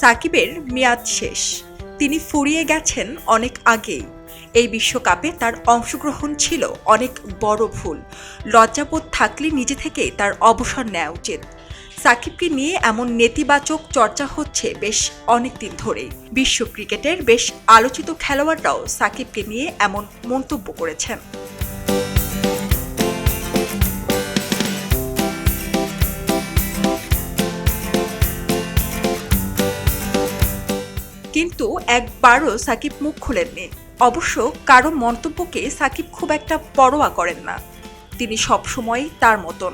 সাকিবের মেয়াদ শেষ। তিনি ফুরিয়ে গেছেন অনেক আগেই। এই বিশ্বকাপে তার অংশগ্রহণ ছিল অনেক বড় ভুল। লজ্জাবোধ থাকলে নিজে থেকেই তার অবসর নেওয়া উচিত। সাকিবকে নিয়ে এমন নেতিবাচক চর্চা হচ্ছে বেশ অনেক দিন ধরেই। বিশ্ব ক্রিকেটের বেশ আলোচিত খেলোয়াড়রাও সাকিবকে নিয়ে এমন মন্তব্য করেছেন। কিন্তু একবারও সাকিব মুখ খুলেননি। অবশ্য কারও মন্তব্যকে সাকিব খুব একটা পরোয়া করেন না। তিনি সবসময় তার মতন।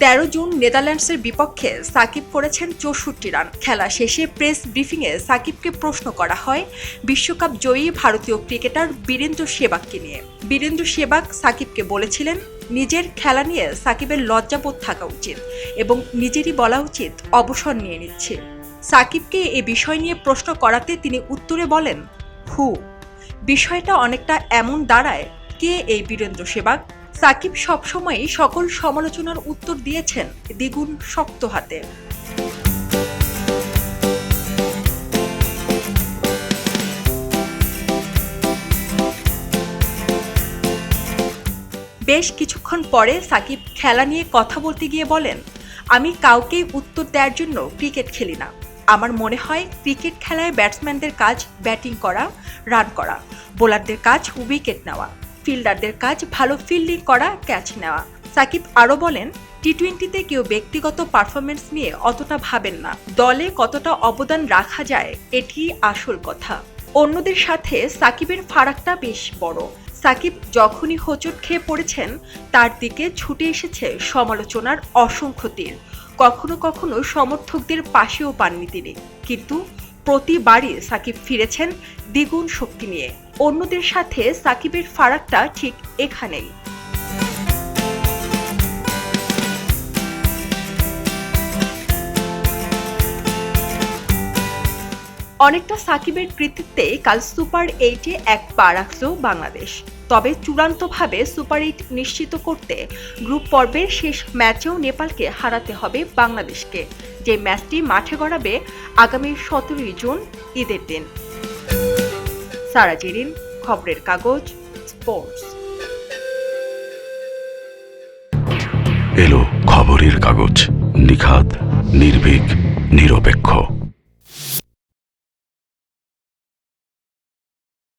তেরো জুন নেদারল্যান্ডসের বিপক্ষে সাকিব করেছেন চৌষট্টি রান। খেলা শেষে প্রেস ব্রিফিংয়ে সাকিবকে প্রশ্ন করা হয়, বিশ্বকাপ জয়ী ভারতীয় ক্রিকেটার বীরেন্দ্র সেবাগকে নিয়ে। বীরেন্দ্র সেবাগ সাকিবকে বলেছিলেন, নিজের খেলা নিয়ে সাকিবের লজ্জাবোধ থাকা উচিত এবং নিজেরই বলা উচিত, অবসর নিয়ে নিচ্ছে। সাকিবকে এ বিষয় নিয়ে প্রশ্ন করাতে তিনি উত্তরে বলেন, হু। বিষয়টা অনেকটা এমন দাঁড়ায় কে এই বীরেন্দ্র সেবাগ? সাকিব সবসময়ই সকল সমালোচনার উত্তর দিয়েছেন দ্বিগুণ শক্ত হাতে। বেশ কিছুক্ষণ পরে সাকিব খেলা নিয়ে কথা বলতে গিয়ে বলেন, আমি কাউকেই উত্তর দেওয়ার জন্য ক্রিকেট খেলি না। আমার মনে হয় ক্রিকেট খেলায় ব্যাটসম্যানদের কাজ ব্যাটিং করা, রান করা, বোলারদের কাজ উইকেট নেওয়া। ফিল্ডারদের কাজ ভালো ফিল্ডিং করা, ক্যাচ নেওয়া। সাকিব আরও বলেন টি টোয়েন্টিতে কেউ ব্যক্তিগত পারফরমেন্স নিয়ে অতটা ভাবেন না। দলে কতটা অবদান রাখা যায়, এটি আসল কথা। অন্যদের সাথে সাকিবের ফারাকটা বেশ বড়। সাকিব যখনই হোঁচট খেয়ে পড়েছেন, তার দিকে ছুটে এসেছে সমালোচনার অসংখ্য তীর। কখনো কখনো সমর্থকদের পাশেও পাননি তিনি। কিন্তু প্রতিবারই সাকিব ফিরেছেন দ্বিগুণ শক্তি নিয়ে। অন্যদের সাথে সাকিবের ফারাকটা ঠিক এখানেই। অনেকটা সাকিবের কৃতিত্বে কাল সুপার এইটে এক পা রাখল বাংলাদেশ। তবে চূড়ান্তভাবে সুপার এইট নিশ্চিত করতে গ্রুপ পর্বের শেষ ম্যাচেও নেপালকে হারাতে হবে বাংলাদেশকে। যে ম্যাচটি মাঠে গড়াবে আগামী সতেরোই জুন, ঈদের দিন। সারা জেরিন, খবরের কাগজ, স্পোর্টস। এলো খবরের কাগজ। নিখাত, নির্ভীক নিরপেক্ষ